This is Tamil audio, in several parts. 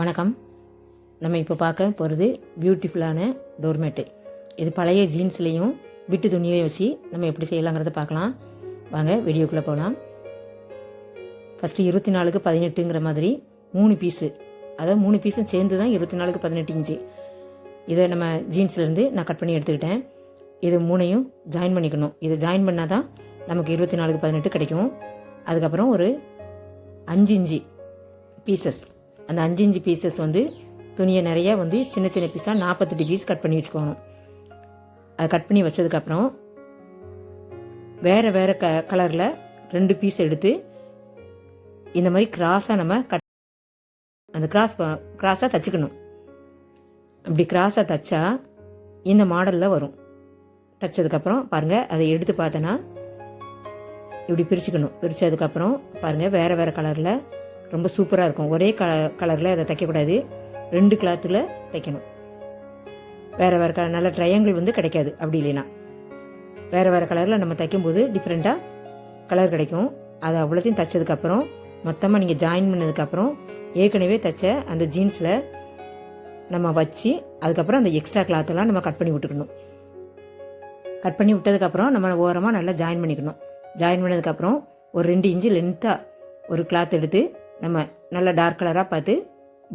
வணக்கம். நம்ம இப்போ பார்க்க போகிறது பியூட்டிஃபுல்லான டோர்மேட்டு இது பழைய ஜீன்ஸ்லேயும் விட்டு துணியையும் வச்சு நம்ம எப்படி செய்யலாங்கிறத பார்க்கலாம். வாங்க வீடியோக்குள்ளே போகலாம் ஃபஸ்ட்டு இருபத்தி நாலுக்கு பதினெட்டுங்கிற மாதிரி மூணு பீஸு அதாவது மூணு பீஸும் சேர்ந்து தான் இருபத்தி நாலுக்கு பதினெட்டு இன்ச்சு. இதை நம்ம ஜீன்ஸ்லேருந்து நான் கட் பண்ணி எடுத்துக்கிட்டேன். இது மூணையும் ஜாயின் பண்ணிக்கணும். இதை ஜாயின் பண்ணால் தான் நமக்கு இருபத்தி நாலுக்கு பதினெட்டு கிடைக்கும். அதுக்கப்புறம் ஒரு அஞ்சு இஞ்சி பீசஸ் அந்த அஞ்சு இஞ்சி பீசஸ் வந்து துணியை நிறைய வந்து சின்ன சின்ன பீஸாக நாற்பத்தெட்டு பீஸ் கட் பண்ணி வச்சுக்கோணும். அதை கட் பண்ணி வச்சதுக்கப்புறம் வேறு வேறு க கலரில் ரெண்டு பீஸ் எடுத்து இந்த மாதிரி கிராஸாக நம்ம கட் அந்த கிராஸ் கிராஸாக தச்சுக்கணும். அப்படி கிராஸாக தச்சா இந்த மாடலில் வரும். தச்சதுக்கப்புறம் பாருங்கள் அதை எடுத்து பார்த்தோன்னா இப்படி பிரிச்சுக்கணும். பிரித்ததுக்கப்புறம் பாருங்கள் வேறு வேறு கலரில் ரொம்ப சூப்பராக இருக்கும். ஒரே கல கலரில் அதை தைக்கக்கூடாது. ரெண்டு கிளாத்தில் தைக்கணும். வேறு வேறு கலர் நல்ல ட்ரையாங்கிள் வந்து கிடைக்காது. அப்படி இல்லைன்னா. வேறு வேறு கலரில் நம்ம தைக்கும்போது டிஃப்ரெண்ட்டாக கலர் கிடைக்கும். அதை அவ்வளோத்தையும் தைச்சதுக்கப்புறம் மொத்தமாக நீங்கள் ஜாயின் பண்ணதுக்கப்புறம் ஏற்கனவே தைச்ச அந்த ஜீன்ஸில் நம்ம வச்சு அதுக்கப்புறம் அந்த எக்ஸ்ட்ரா கிளாத்தெல்லாம் நம்ம கட் பண்ணி விட்டுக்கணும். கட் பண்ணி விட்டதுக்கப்புறம் நம்ம ஓரமாக நல்லா ஜாயின் பண்ணிக்கணும். ஜாயின் பண்ணதுக்கப்புறம் ஒரு ரெண்டு இன்ச்சு லென்த்தாக ஒரு கிளாத் எடுத்து நம்ம நல்ல டார்க் கலராக பார்த்து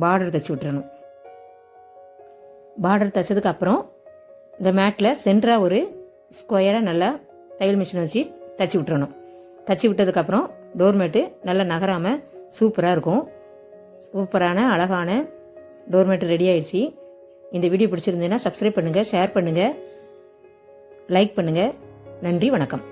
பார்டர் தைச்சி விட்டுறணும். பார்டர் தைச்சதுக்கப்புறம் இந்த மேட்டில் சென்டராக ஒரு ஸ்கொயராக நல்லா தையல் மிஷின் வச்சு தைச்சி விட்டுறணும். தைச்சி விட்டதுக்கப்புறம் டோர்மேட்டு நல்லா நகராமல் சூப்பராக இருக்கும். சூப்பரான அழகான டோர்மேட்டு ரெடி ஆயிடுச்சு. இந்த வீடியோ பிடிச்சிருந்ததுன்னா சப்ஸ்கிரைப் பண்ணுங்கள் ஷேர் பண்ணுங்கள் லைக் பண்ணுங்கள் நன்றி வணக்கம்.